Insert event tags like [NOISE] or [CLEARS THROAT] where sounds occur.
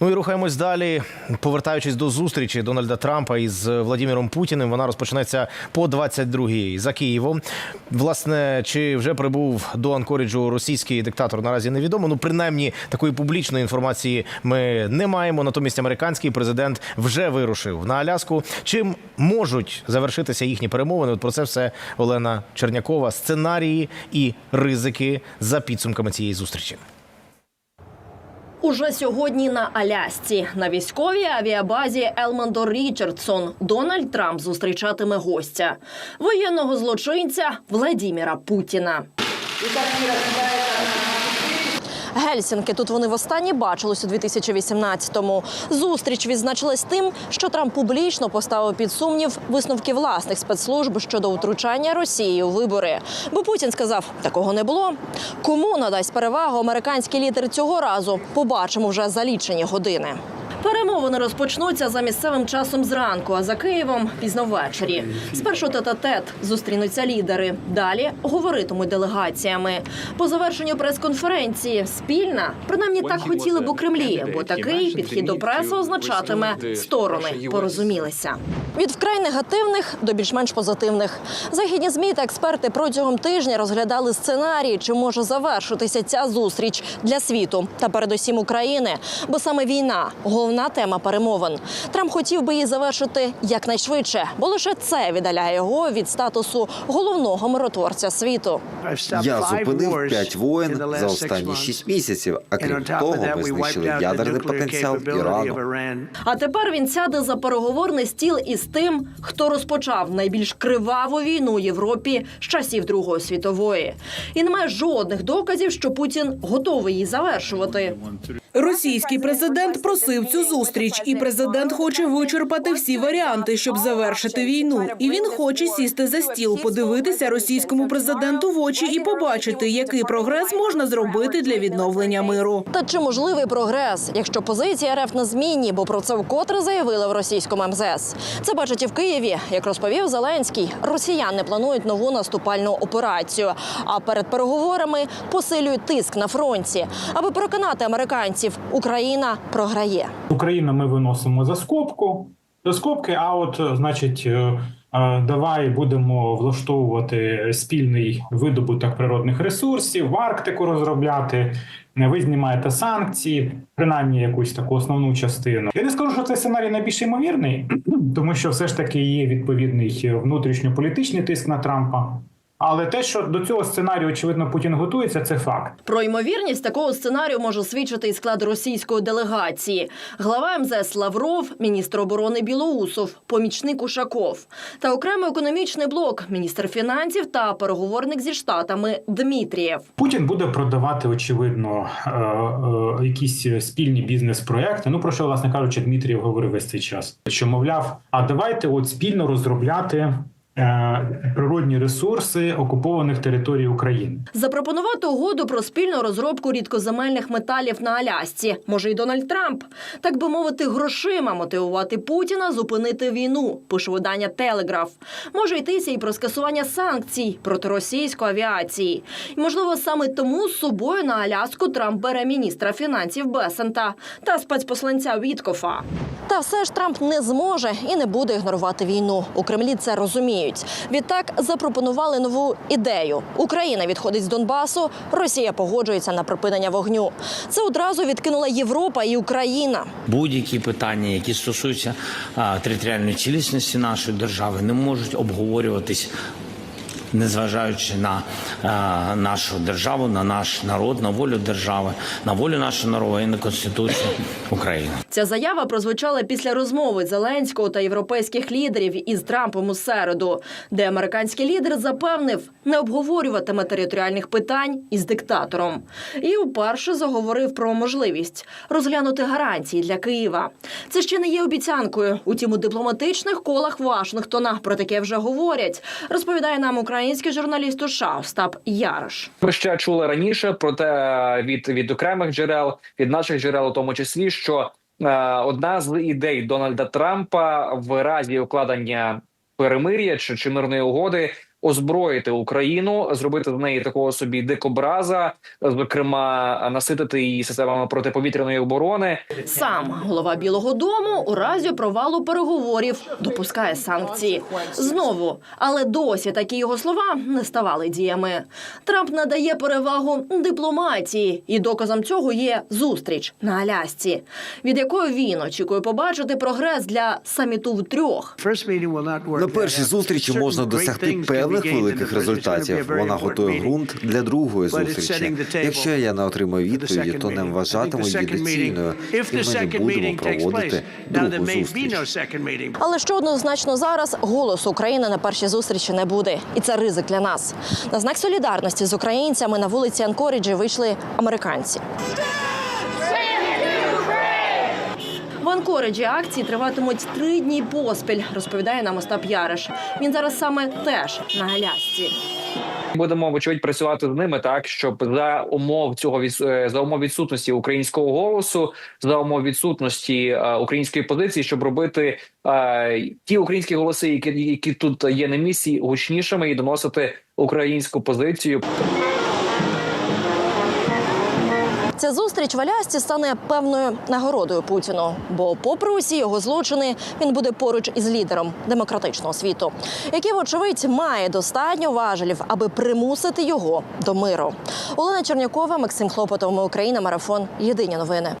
Ну і рухаємось далі. Повертаючись до зустрічі Дональда Трампа із Владимиром Путіним, вона розпочнеться по 22-й за Києвом. Власне, чи вже прибув до Анкоріджу російський диктатор, наразі невідомо. Ну, принаймні, такої публічної інформації ми не маємо. Натомість американський президент вже вирушив на Аляску. Чим можуть завершитися їхні перемовини? От про це все Олена Чернякова. Сценарії і ризики за підсумками цієї зустрічі. Уже сьогодні на Алясці на військовій авіабазі Елмондо Річардсон Дональд Трамп зустрічатиме гостя воєнного злочинця Владіміра Путіна. Гельсінки тут вони востаннє бачились у 2018-му. Зустріч відзначилась тим, що Трамп публічно поставив під сумнів висновки власних спецслужб щодо втручання Росії у вибори. Бо Путін сказав, такого не було. Кому надасть перевагу американський лідер цього разу? Побачимо вже за лічені години. Перемовини розпочнуться за місцевим часом зранку, а за Києвом пізно ввечері. Спершу тет-а-тет зустрінуться лідери. Далі говоритимуть делегаціями. По завершенню прес-конференції спільна, принаймні так хотіли б у Кремлі, бо такий підхід до преси означатиме сторони порозумілися. Від вкрай негативних до більш-менш позитивних. Західні змі та експерти протягом тижня розглядали сценарії, чи може завершитися ця зустріч для світу та передусім України, бо саме війна головна тема перемовин. Трамп хотів би її завершити якнайшвидше, бо лише це віддаляє його від статусу головного миротворця світу. Я зупинив п'ять воєн за останні шість місяців. А крім того, ми знищили ядерний потенціал Ірану. А тепер він сяде за переговорний стіл із тим, хто розпочав найбільш криваву війну у Європі з часів Другої світової, і немає жодних доказів, що Путін готовий її завершувати. Російський президент просив цю зустріч, і президент хоче вичерпати всі варіанти, щоб завершити війну. І він хоче сісти за стіл, подивитися російському президенту в очі і побачити, який прогрес можна зробити для відновлення миру. Та чи можливий прогрес, якщо позиція РФ на зміні, бо про це вкотре заявили в російському МЗС? Це бачать і в Києві. Як розповів Зеленський, росіяни планують нову наступальну операцію. А перед переговорами посилюють тиск на фронті, аби переконати американців, Україна програє. Україна ми виносимо за скобку, за скобки, а от, значить, е, е, давай будемо влаштовувати спільний видобуток природних ресурсів, в Арктику розробляти. Ви знімаєте санкції, принаймні якусь таку основну частину. Я не скажу, що цей сценарій найбільш ймовірний, [CLEARS THROAT] тому що все ж таки є відповідний внутрішньополітичний тиск на Трампа. Але те, що до цього сценарію, очевидно, Путін готується, це факт. Про ймовірність такого сценарію може свідчити і склад російської делегації. Глава МЗС Лавров, міністр оборони Білоусов, помічник Ушаков та окремий економічний блок, міністр фінансів та переговорник зі штатами Дмитрієв. Путін буде продавати очевидно е, е, якісь спільні бізнес-проекти. Ну про що, власне кажучи, Дмитрієв говорив весь цей час. Що мовляв, а давайте от спільно розробляти. Е, Природні ресурси окупованих територій України Запропонувати угоду про спільну розробку рідкоземельних металів на Алясці може й Дональд Трамп, так би мовити, грошима мотивувати Путіна зупинити війну. Пише видання Телеграф. Може йтися і про скасування санкцій проти російської авіації. І можливо саме тому з собою на Аляску Трамп бере міністра фінансів Бесента та спецпосланця Віткофа. Та все ж Трамп не зможе і не буде ігнорувати війну. У Кремлі це розуміють. Відтак запропонували нову ідею: Україна відходить з Донбасу, Росія погоджується на припинення вогню. Це одразу відкинула Європа і Україна. Будь-які питання, які стосуються територіальної цілісності нашої держави, не можуть обговорюватись. Незважаючи на а, нашу державу, на наш народ, на волю держави, на волю нашого народу і на конституцію України. Ця заява прозвучала після розмови Зеленського та європейських лідерів із Трампом у середу, де американський лідер запевнив, не обговорюватиме територіальних питань із диктатором. І вперше заговорив про можливість розглянути гарантії для Києва. Це ще не є обіцянкою. Утім, у дипломатичних колах Вашингтона про таке вже говорять. Розповідає нам український журналіст США Остап Ярош. Ми ще чули раніше про те від, від окремих джерел, від наших джерел, у тому числі, що е, одна з ідей Дональда Трампа в разі укладення перемир'я чи, чи мирної угоди озброїти Україну, зробити з неї такого собі дикобраза, зокрема наситити її системами протиповітряної оборони. Сам голова Білого Дому у разі провалу переговорів допускає санкції. Знову, але досі такі його слова не ставали діями. Трамп надає перевагу дипломатії, і доказом цього є зустріч на Алясці, від якої він очікує побачити прогрес для саміту в трьох. На першій зустрічі можна досягти певних великих результатів. Вона готує ґрунт для другої зустрічі. Якщо я не отримаю відповіді, то не вважатиму її доцільною, і ми не будемо проводити другу зустріч. Але що однозначно зараз голосу України на першій зустрічі не буде, і це ризик для нас. На знак солідарності з українцями на вулиці Анкоріджі вийшли американці. В Анкориджі акції триватимуть три дні поспіль, розповідає нам Остап Яриш. Він зараз саме теж на Алясці. Будемо вочевидь працювати з ними так, щоб за умов цього е, за умов відсутності українського голосу, за умов відсутності е, української позиції, щоб робити е, ті українські голоси, які, які тут є на місці, гучнішими і доносити українську позицію. Ця зустріч в Алясці стане певною нагородою Путіну. Бо, попри усі його злочини, він буде поруч із лідером демократичного світу, який, вочевидь, має достатньо важелів, аби примусити його до миру. Олена Чернякова, Максим Хлопотов, Україна, марафон. Єдині новини.